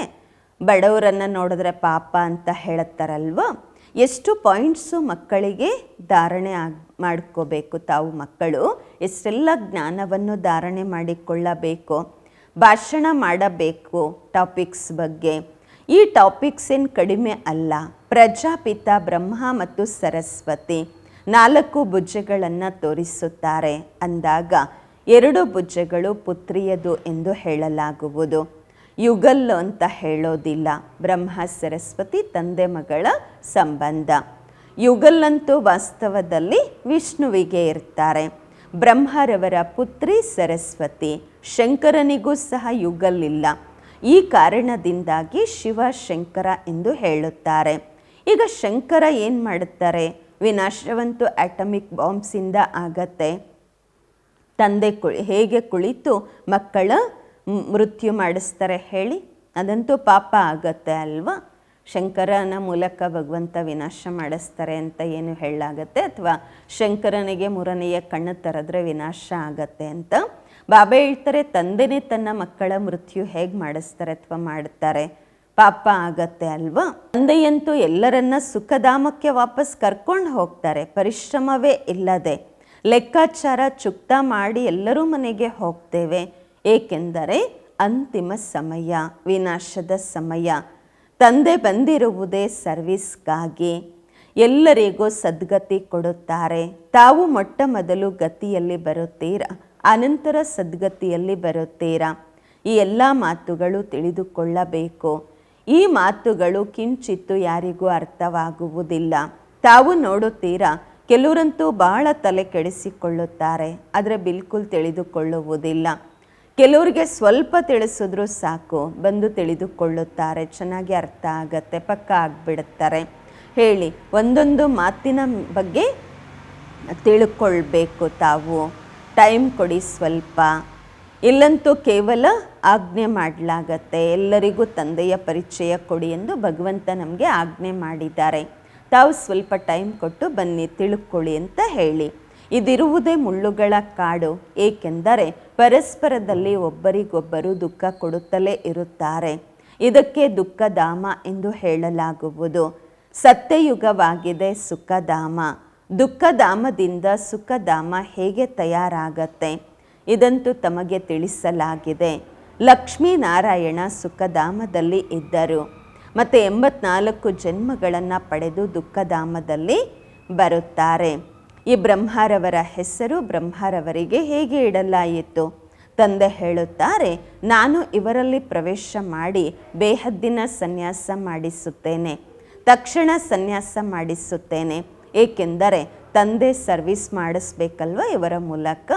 ಬಡವರನ್ನು ನೋಡಿದ್ರೆ ಪಾಪ ಅಂತ ಹೇಳುತ್ತಾರಲ್ವ ಎಷ್ಟು ಪಾಯಿಂಟ್ಸು ಮಕ್ಕಳಿಗೆ ಧಾರಣೆ ಆಗ್ ಮಾಡ್ಕೋಬೇಕು ತಾವು ಮಕ್ಕಳು. ಎಷ್ಟೆಲ್ಲ ಜ್ಞಾನವನ್ನು ಧಾರಣೆ ಮಾಡಿಕೊಳ್ಳಬೇಕು. ಭಾಷಣ ಮಾಡಬೇಕು ಟಾಪಿಕ್ಸ್ ಬಗ್ಗೆ. ಈ ಟಾಪಿಕ್ಸ್ ಏನು ಕಡಿಮೆ ಅಲ್ಲ. ಪ್ರಜಾಪಿತ ಬ್ರಹ್ಮ ಮತ್ತು ಸರಸ್ವತಿ ನಾಲ್ಕು ಭುಜಗಳನ್ನು ತೋರಿಸುತ್ತಾರೆ. ಅಂದಾಗ ಎರಡು ಭುಜಗಳು ಪುತ್ರಿಯದು ಎಂದು ಹೇಳಲಾಗುವುದು. ಯುಗಲ್ ಅಂತ ಹೇಳೋದಿಲ್ಲ. ಬ್ರಹ್ಮ, ಸರಸ್ವತಿ, ತಂದೆ, ಮಗಳ ಸಂಬಂಧ. ಯುಗಲ್ಲಂತೂ ವಾಸ್ತವದಲ್ಲಿ ವಿಷ್ಣುವಿಗೆ ಇರ್ತಾರೆ. ಬ್ರಹ್ಮರವರ ಪುತ್ರಿ ಸರಸ್ವತಿ. ಶಂಕರನಿಗೂ ಸಹ ಯುಗಲ್ಲಿಲ್ಲ. ಈ ಕಾರಣದಿಂದಾಗಿ ಶಿವ ಶಂಕರ ಎಂದು ಹೇಳುತ್ತಾರೆ. ಈಗ ಶಂಕರ ಏನು ಮಾಡುತ್ತಾರೆ? ವಿನಾಶವಂತೂ ಆಟಮಿಕ್ ಬಾಂಬ್ಸಿಂದ ಆಗತ್ತೆ. ತಂದೆ ಕುಳಿ, ಹೇಗೆ ಕುಳಿತು ಮಕ್ಕಳ ಮೃತ್ಯು ಮಾಡಿಸ್ತಾರೆ ಹೇಳಿ? ಅದಂತೂ ಪಾಪ ಆಗತ್ತೆ ಅಲ್ವಾ? ಶಂಕರನ ಮೂಲಕ ಭಗವಂತ ವಿನಾಶ ಮಾಡಿಸ್ತಾರೆ ಅಂತ ಏನು ಹೇಳಲಾಗತ್ತೆ? ಅಥವಾ ಶಂಕರನಿಗೆ ಮೂರನೆಯ ಕಣ್ಣು ತರದ್ರೆ ವಿನಾಶ ಆಗತ್ತೆ ಅಂತ? ಬಾಬಾ ಹೇಳ್ತಾರೆ, ತಂದೆನೇ ತನ್ನ ಮಕ್ಕಳ ಮೃತ್ಯು ಹೇಗೆ ಮಾಡಿಸ್ತಾರೆ ಅಥವಾ ಮಾಡ್ತಾರೆ? ಪಾಪ ಆಗತ್ತೆ ಅಲ್ವಾ? ತಂದೆಯಂತೂ ಎಲ್ಲರನ್ನ ಸುಖಧಾಮಕ್ಕೆ ವಾಪಸ್ ಕರ್ಕೊಂಡು ಹೋಗ್ತಾರೆ, ಪರಿಶ್ರಮವೇ ಇಲ್ಲದೆ. ಲೆಕ್ಕಾಚಾರ ಚುಕ್ತ ಮಾಡಿ ಎಲ್ಲರೂ ಮನೆಗೆ ಹೋಗ್ತೇವೆ. ಏಕೆಂದರೆ ಅಂತಿಮ ಸಮಯ, ವಿನಾಶದ ಸಮಯ. ತಂದೆ ಬಂದಿರುವುದೇ ಸರ್ವಿಸ್ಗಾಗಿ. ಎಲ್ಲರಿಗೂ ಸದ್ಗತಿ ಕೊಡುತ್ತಾರೆ. ತಾವು ಮೊಟ್ಟ ಮೊದಲು ಗತಿಯಲ್ಲಿ ಬರುತ್ತೀರಾ? ಅನಂತರ ಸದ್ಗತಿಯಲ್ಲಿ ಬರುತ್ತೀರಾ? ಈ ಎಲ್ಲ ಮಾತುಗಳು ತಿಳಿದುಕೊಳ್ಳಬೇಕು. ಈ ಮಾತುಗಳು ಕಿಂಚಿತ್ತು ಯಾರಿಗೂ ಅರ್ಥವಾಗುವುದಿಲ್ಲ. ತಾವು ನೋಡುತ್ತೀರಾ, ಕೆಲವರಂತೂ ಬಹಳ ತಲೆ ಕೆಡಿಸಿಕೊಳ್ಳುತ್ತಾರೆ, ಆದರೆ ಬಿಲ್ಕುಲ್ ತಿಳಿದುಕೊಳ್ಳುವುದಿಲ್ಲ. ಕೆಲವರಿಗೆ ಸ್ವಲ್ಪ ತಿಳಿಸಿದ್ರೂ ಸಾಕು, ಬಂದು ತಿಳಿದುಕೊಳ್ಳುತ್ತಾರೆ, ಚೆನ್ನಾಗಿ ಅರ್ಥ ಆಗತ್ತೆ, ಪಕ್ಕ ಆಗಿಬಿಡುತ್ತಾರೆ. ಹೇಳಿ, ಒಂದೊಂದು ಮಾತಿನ ಬಗ್ಗೆ ತಿಳ್ಕೊಳ್ಬೇಕು ತಾವು. ಟೈಮ್ ಕೊಡಿ ಸ್ವಲ್ಪ. ಇಲ್ಲಂತೂ ಕೇವಲ ಆಜ್ಞೆ ಮಾಡಲಾಗತ್ತೆ. ಎಲ್ಲರಿಗೂ ತಂದೆಯ ಪರಿಚಯ ಕೊಡಿ ಎಂದು ಭಗವಂತ ನಮಗೆ ಆಜ್ಞೆ ಮಾಡಿದ್ದಾರೆ. ತಾವು ಸ್ವಲ್ಪ ಟೈಮ್ ಕೊಟ್ಟು ಬನ್ನಿ, ತಿಳ್ಕೊಳ್ಳಿ ಅಂತ ಹೇಳಿ. ಇದಿರುವುದೇ ಮುಳ್ಳುಗಳ ಕಾಡು. ಏಕೆಂದರೆ ಪರಸ್ಪರದಲ್ಲಿ ಒಬ್ಬರಿಗೊಬ್ಬರು ದುಃಖ ಕೊಡುತ್ತಲೇ ಇರುತ್ತಾರೆ. ಇದಕ್ಕೆ ದುಃಖಧಾಮ ಎಂದು ಹೇಳಲಾಗುವುದು. ಸತ್ಯಯುಗವಾಗಿದೆ ಸುಖಧಾಮ. ದುಃಖಧಾಮದಿಂದ ಸುಖಧಾಮ ಹೇಗೆ ತಯಾರಾಗತ್ತೆ? ಇದಂತೂ ತಮಗೆ ತಿಳಿಸಲಾಗಿದೆ. ಲಕ್ಷ್ಮೀನಾರಾಯಣ ಸುಖಧಾಮದಲ್ಲಿ ಇದ್ದರು. ಮತ್ತು ಎಂಬತ್ನಾಲ್ಕು ಜನ್ಮಗಳನ್ನು ಪಡೆದು ದುಃಖಧಾಮದಲ್ಲಿ ಬರುತ್ತಾರೆ. ಈ ಬ್ರಹ್ಮರವರ ಹೆಸರು ಬ್ರಹ್ಮರವರಿಗೆ ಹೇಗೆ ಇಡಲಾಯಿತು? ತಂದೆ ಹೇಳುತ್ತಾರೆ, ನಾನು ಇವರಲ್ಲಿ ಪ್ರವೇಶ ಮಾಡಿ ಬೇಹದ್ದಿನ ಸನ್ಯಾಸ ಮಾಡಿಸುತ್ತೇನೆ. ತಕ್ಷಣ ಸನ್ಯಾಸ ಮಾಡಿಸುತ್ತೇನೆ. ಏಕೆಂದರೆ ತಂದೆ ಸರ್ವಿಸ್ ಮಾಡಿಸ್ಬೇಕಲ್ವ ಇವರ ಮೂಲಕ?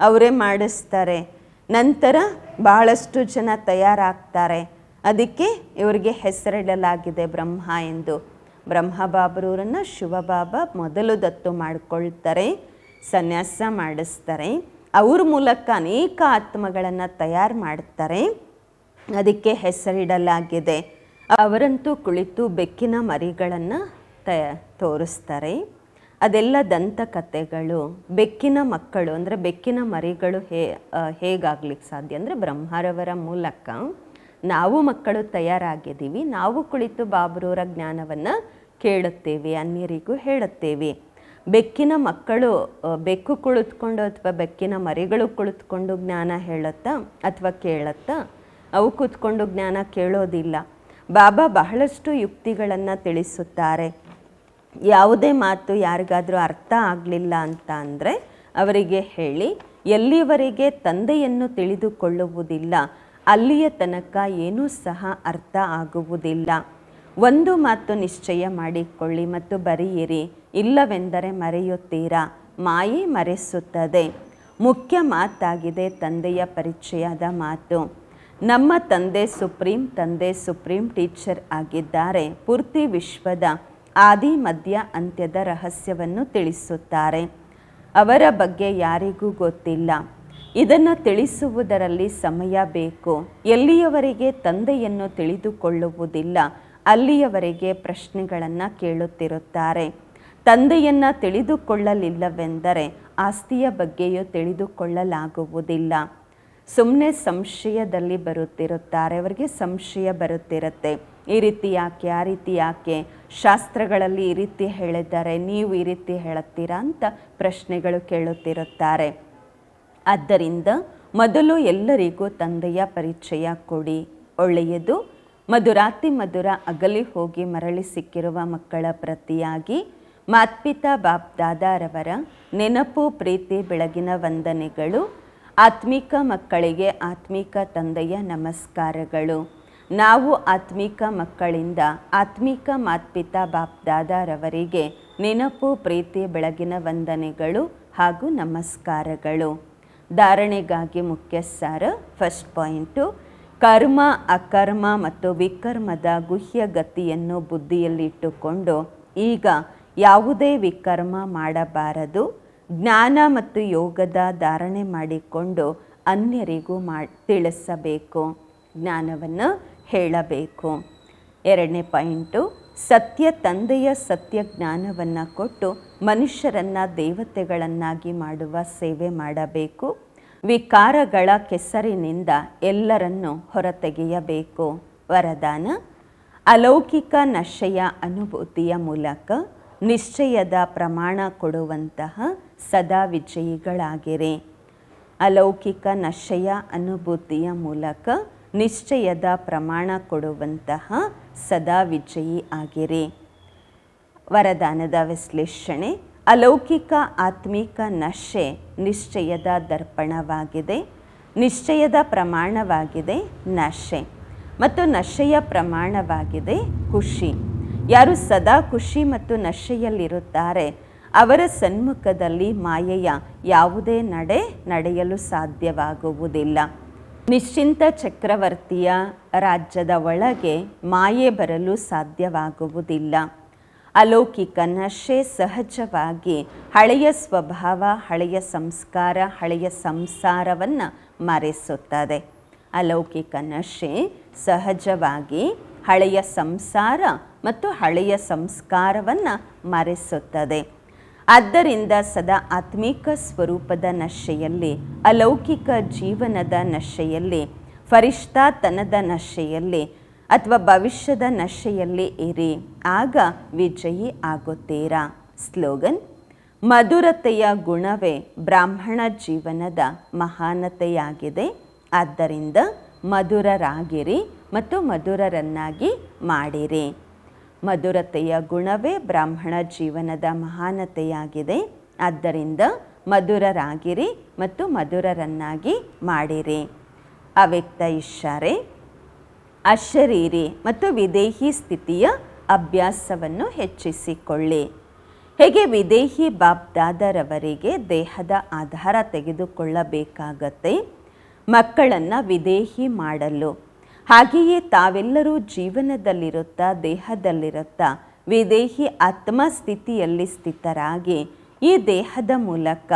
ಅವರೇ ಮಾಡಿಸ್ತಾರೆ. ನಂತರ ಬಹಳಷ್ಟು ಜನ ತಯಾರಾಗ್ತಾರೆ. ಅದಕ್ಕೆ ಇವರಿಗೆ ಹೆಸರಿಡಲಾಗಿದೆ ಬ್ರಹ್ಮ ಎಂದು. ಬ್ರಹ್ಮ ಬಾಬ್ರವರನ್ನು ಶಿವಬಾಬಾ ಮೊದಲು ದತ್ತು ಮಾಡಿಕೊಳ್ತಾರೆ, ಸನ್ಯಾಸ ಮಾಡಿಸ್ತಾರೆ. ಅವ್ರ ಮೂಲಕ ಅನೇಕ ಆತ್ಮಗಳನ್ನು ತಯಾರು ಮಾಡ್ತಾರೆ. ಅದಕ್ಕೆ ಹೆಸರಿಡಲಾಗಿದೆ. ಅವರಂತೂ ಕುಳಿತು ಬೆಕ್ಕಿನ ಮರಿಗಳನ್ನು ತಯ ತೋರಿಸ್ತಾರೆ. ಅದೆಲ್ಲ ದಂತಕಥೆಗಳು ಬೆಕ್ಕಿನ ಮಕ್ಕಳು, ಅಂದರೆ ಬೆಕ್ಕಿನ ಮರಿಗಳು ಹೇ ಹೇಗಾಗ್ಲಿಕ್ಕೆ ಸಾಧ್ಯ ಅಂದರೆ ಬ್ರಹ್ಮರವರ ಮೂಲಕ. ನಾವು ಮಕ್ಕಳು ತಯಾರಾಗಿದ್ದೀವಿ, ನಾವು ಕುಳಿತು ಬಾಬ್ರವರ ಜ್ಞಾನವನ್ನು ಕೇಳುತ್ತೇವೆ, ಅನ್ಯರಿಗೂ ಹೇಳುತ್ತೇವೆ. ಬೆಕ್ಕಿನ ಮಕ್ಕಳು ಬೆಕ್ಕು ಕುಳಿತುಕೊಂಡು ಅಥವಾ ಬೆಕ್ಕಿನ ಮರಿಗಳು ಕುಳಿತುಕೊಂಡು ಜ್ಞಾನ ಹೇಳುತ್ತಾ ಅಥವಾ ಕೇಳುತ್ತಾ, ಅವು ಕೂತ್ಕೊಂಡು ಜ್ಞಾನ ಕೇಳೋದಿಲ್ಲ. ಬಾಬಾ ಬಹಳಷ್ಟು ಯುಕ್ತಿಗಳನ್ನು ತಿಳಿಸುತ್ತಾರೆ. ಯಾವುದೇ ಮಾತು ಯಾರಿಗಾದರೂ ಅರ್ಥ ಆಗಲಿಲ್ಲ ಅಂತ ಅಂದರೆ ಅವರಿಗೆ ಹೇಳಿ, ಎಲ್ಲಿವರೆಗೆ ತಂದೆಯನ್ನು ತಿಳಿದುಕೊಳ್ಳುವುದಿಲ್ಲ, ಅಲ್ಲಿಯ ತನಕ ಏನೂ ಸಹ ಅರ್ಥ ಆಗುವುದಿಲ್ಲ. ಒಂದು ಮಾತು ನಿಶ್ಚಯ ಮಾಡಿಕೊಳ್ಳಿ ಮತ್ತು ಬರೆಯಿರಿ, ಇಲ್ಲವೆಂದರೆ ಮರೆಯುತ್ತೀರಾ? ಮಾಯೆ ಮರೆಸುತ್ತದೆ. ಮುಖ್ಯ ಮಾತಾಗಿದೆ ತಂದೆಯ ಪರಿಚಯದ ಮಾತು. ನಮ್ಮ ತಂದೆ ಸುಪ್ರೀಂ ತಂದೆ ಸುಪ್ರೀಂ ಟೀಚರ್ ಆಗಿದ್ದಾರೆ. ಪೂರ್ತಿ ವಿಶ್ವದ ಆದಿ, ಮಧ್ಯ, ಅಂತ್ಯದ ರಹಸ್ಯವನ್ನು ತಿಳಿಸುತ್ತಾರೆ. ಅವರ ಬಗ್ಗೆ ಯಾರಿಗೂ ಗೊತ್ತಿಲ್ಲ. ಇದನ್ನು ತಿಳಿಸುವುದರಲ್ಲಿ ಸಮಯ ಬೇಕು. ಎಲ್ಲಿಯವರೆಗೆ ತಂದೆಯನ್ನು ತಿಳಿದುಕೊಳ್ಳುವುದಿಲ್ಲ, ಅಲ್ಲಿಯವರೆಗೆ ಪ್ರಶ್ನೆಗಳನ್ನು ಕೇಳುತ್ತಿರುತ್ತಾರೆ. ತಂದೆಯನ್ನು ತಿಳಿದುಕೊಳ್ಳಲಿಲ್ಲವೆಂದರೆ ಆಸ್ತಿಯ ಬಗ್ಗೆಯೂ ತಿಳಿದುಕೊಳ್ಳಲಾಗುವುದಿಲ್ಲ. ಸುಮ್ಮನೆ ಸಂಶಯದಲ್ಲಿ ಬರುತ್ತಿರುತ್ತಾರೆ. ಅವರಿಗೆ ಸಂಶಯ ಬರುತ್ತಿರುತ್ತೆ. ಈ ರೀತಿ ಯಾಕೆ, ಆ ರೀತಿ ಯಾಕೆ, ಶಾಸ್ತ್ರಗಳಲ್ಲಿ ಈ ರೀತಿ ಹೇಳಿದ್ದಾರೆ, ನೀವು ಈ ರೀತಿ ಹೇಳುತ್ತೀರಾ ಅಂತ ಪ್ರಶ್ನೆಗಳು ಕೇಳುತ್ತಿರುತ್ತಾರೆ. ಆದ್ದರಿಂದ ಮೊದಲು ಎಲ್ಲರಿಗೂ ತಂದೆಯ ಪರಿಚಯ ಕೊಡಿ. ಒಳ್ಳೆಯದು, ಮಧುರಾತಿ ಮಧುರ ಅಗಲಿ ಹೋಗಿ ಮರಳಿ ಸಿಕ್ಕಿರುವ ಮಕ್ಕಳ ಪ್ರತಿಯಾಗಿ ಮಾತ್ಪಿತಾ ಬಾಪ್ ದಾದಾರವರ ನೆನಪು, ಪ್ರೀತಿ, ಬೆಳಗಿನ ವಂದನೆಗಳು ಆತ್ಮಿಕ ಮಕ್ಕಳಿಗೆ ಆತ್ಮಿಕ ತಂದೆಯ ನಮಸ್ಕಾರಗಳು. ನಾವು ಆತ್ಮಿಕ ಮಕ್ಕಳಿಂದ ಆತ್ಮಿಕ ಮಾತ್ಪಿತಾ ಬಾಪ್ ದಾದಾರವರಿಗೆ ನೆನಪು, ಪ್ರೀತಿ, ಬೆಳಗಿನ ವಂದನೆಗಳು ಹಾಗೂ ನಮಸ್ಕಾರಗಳು. ಧಾರಣೆಗಾಗಿ ಮುಖ್ಯ ಸಾರ ಫಸ್ಟ್ ಪಾಯಿಂಟು, ಕರ್ಮ, ಅಕರ್ಮ ಮತ್ತು ವಿಕರ್ಮದ ಗುಹ್ಯ ಗತಿಯನ್ನು ಬುದ್ಧಿಯಲ್ಲಿಟ್ಟುಕೊಂಡು ಈಗ ಯಾವುದೇ ವಿಕರ್ಮ ಮಾಡಬಾರದು. ಜ್ಞಾನ ಮತ್ತು ಯೋಗದ ಧಾರಣೆ ಮಾಡಿಕೊಂಡು ಅನ್ಯರಿಗೂ ಮಾ, ತಿಳಿಸಬೇಕು, ಜ್ಞಾನವನ್ನು ಹೇಳಬೇಕು. ಎರಡನೇ ಪಾಯಿಂಟು, ಸತ್ಯ ತಂದೆಯ ಸತ್ಯ ಜ್ಞಾನವನ್ನು ಕೊಟ್ಟು ಮನುಷ್ಯರನ್ನು ದೇವತೆಗಳನ್ನಾಗಿ ಮಾಡುವ ಸೇವೆ ಮಾಡಬೇಕು. ವಿಕಾರಗಳ ಕೆಸರಿನಿಂದ ಎಲ್ಲರನ್ನು ಹೊರತೆಗೆಯಬೇಕು. ವರದಾನ, ಅಲೌಕಿಕ ನಶೆಯ ಅನುಭೂತಿಯ ಮೂಲಕ ನಿಶ್ಚಯದ ಪ್ರಮಾಣ ಕೊಡುವಂತಹ ಸದಾ ವಿಜಯಿಗಳಾಗಿರಿ. ಅಲೌಕಿಕ ನಶೆಯ ಅನುಭೂತಿಯ ಮೂಲಕ ನಿಶ್ಚಯದ ಪ್ರಮಾಣ ಕೊಡುವಂತಹ ಸದಾ ವಿಜಯಿ ಆಗಿರಿ. ವರದಾನದ ವಿಶ್ಲೇಷಣೆ, ಅಲೌಕಿಕ ಆತ್ಮಿಕ ನಶೆ ನಿಶ್ಚಯದ ದರ್ಪಣವಾಗಿದೆ, ನಿಶ್ಚಯದ ಪ್ರಮಾಣವಾಗಿದೆ ನಶೆ ಮತ್ತು ನಶೆಯ ಪ್ರಮಾಣವಾಗಿದೆ ಖುಷಿ. ಯಾರು ಸದಾ ಖುಷಿ ಮತ್ತು ನಶೆಯಲ್ಲಿರುತ್ತಾರೆ ಅವರ ಸನ್ಮುಖದಲ್ಲಿ ಮಾಯೆಯ ಯಾವುದೇ ನಡೆ ನಡೆಯಲು ಸಾಧ್ಯವಾಗುವುದಿಲ್ಲ. ನಿಶ್ಚಿಂತ ಚಕ್ರವರ್ತಿಯ ರಾಜ್ಯದ ಒಳಗೆ ಮಾಯೆ ಬರಲು ಸಾಧ್ಯವಾಗುವುದಿಲ್ಲ. ಅಲೌಕಿಕ ನಶೆ ಸಹಜವಾಗಿ ಹಳೆಯ ಸ್ವಭಾವ, ಹಳೆಯ ಸಂಸ್ಕಾರ, ಹಳೆಯ ಸಂಸಾರವನ್ನು ಮರೆಸುತ್ತದೆ. ಅಲೌಕಿಕ ನಶೆ ಸಹಜವಾಗಿ ಹಳೆಯ ಸಂಸಾರ ಮತ್ತು ಹಳೆಯ ಸಂಸ್ಕಾರವನ್ನು ಮರೆಸುತ್ತದೆ. ಆದ್ದರಿಂದ ಸದಾ ಆತ್ಮಿಕ ಸ್ವರೂಪದ ನಶೆಯಲ್ಲಿ, ಅಲೌಕಿಕ ಜೀವನದ ನಶೆಯಲ್ಲಿ, ಫರಿಷ್ಠಾತನದ ನಶೆಯಲ್ಲಿ ಅಥವಾ ಭವಿಷ್ಯದ ನಶೆಯಲ್ಲಿ ಇರಿ, ಆಗ ವಿಜಯಿ ಆಗುತ್ತೀರಾ? ಸ್ಲೋಗನ್, ಮಧುರತೆಯ ಗುಣವೇ ಬ್ರಾಹ್ಮಣ ಜೀವನದ ಮಹಾನತೆಯಾಗಿದೆ. ಆದ್ದರಿಂದ ಮಧುರರಾಗಿರಿ ಮತ್ತು ಮಧುರರನ್ನಾಗಿ ಮಾಡಿರಿ. ಮಧುರತೆಯ ಗುಣವೇ ಬ್ರಾಹ್ಮಣ ಜೀವನದ ಮಹಾನತೆಯಾಗಿದೆ. ಆದ್ದರಿಂದ ಮಧುರರಾಗಿರಿ ಮತ್ತು ಮಧುರರನ್ನಾಗಿ ಮಾಡಿರಿ. ಅವ್ಯಕ್ತ ಇಶಾರೆ ಅಶರೀರಿ ಮತ್ತು ವಿದೇಹಿ ಸ್ಥಿತಿಯ ಅಭ್ಯಾಸವನ್ನು ಹೆಚ್ಚಿಸಿಕೊಳ್ಳಿ. ಹೇಗೆ ವಿದೇಹಿ ಬಾಬ್ದಾದರವರಿಗೆ ದೇಹದ ಆಧಾರ ತೆಗೆದುಕೊಳ್ಳಬೇಕಾಗತ್ತೆ? ಮಕ್ಕಳನ್ನು ವಿದೇಹಿ ಮಾಡಲು. ಹಾಗೆಯೇ ತಾವೆಲ್ಲರೂ ಜೀವನದಲ್ಲಿರುತ್ತಾ, ದೇಹದಲ್ಲಿರುತ್ತಾ, ವಿದೇಹಿ ಆತ್ಮ ಸ್ಥಿತಿಯಲ್ಲಿ ಸ್ಥಿತರಾಗಿ, ಈ ದೇಹದ ಮೂಲಕ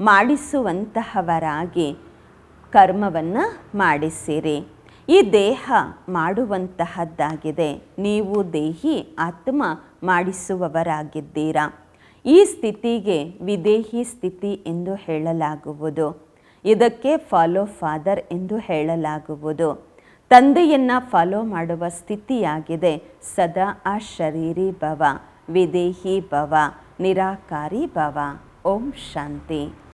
ಮಾಡಿಸುವಂತಹವರಾಗಿ ಕರ್ಮವನ್ನು ಮಾಡಿಸಿರಿ. ಈ ದೇಹ ಮಾಡುವಂತಹದ್ದಾಗಿದೆ. ನೀವು ದೇಹಿ ಆತ್ಮ ಮಾಡಿಸುವವರಾಗಿದ್ದೀರಾ? ಈ ಸ್ಥಿತಿಗೆ ವಿದೇಹಿ ಸ್ಥಿತಿ ಎಂದು ಹೇಳಲಾಗುವುದು. ಇದಕ್ಕೆ ಫಾಲೋ ಫಾದರ್ ಎಂದು ಹೇಳಲಾಗುವುದು. ತಂದೆಯನ್ನು ಫಾಲೋ ಮಾಡುವ ಸ್ಥಿತಿಯಾಗಿದೆ. ಸದಾ ಆ ಶರೀರಿ ಭವ ವಿದೇಹಿ ಭವ ನಿರಾಕಾರಿ ಭವ. ಓಂ ಶಾಂತಿ.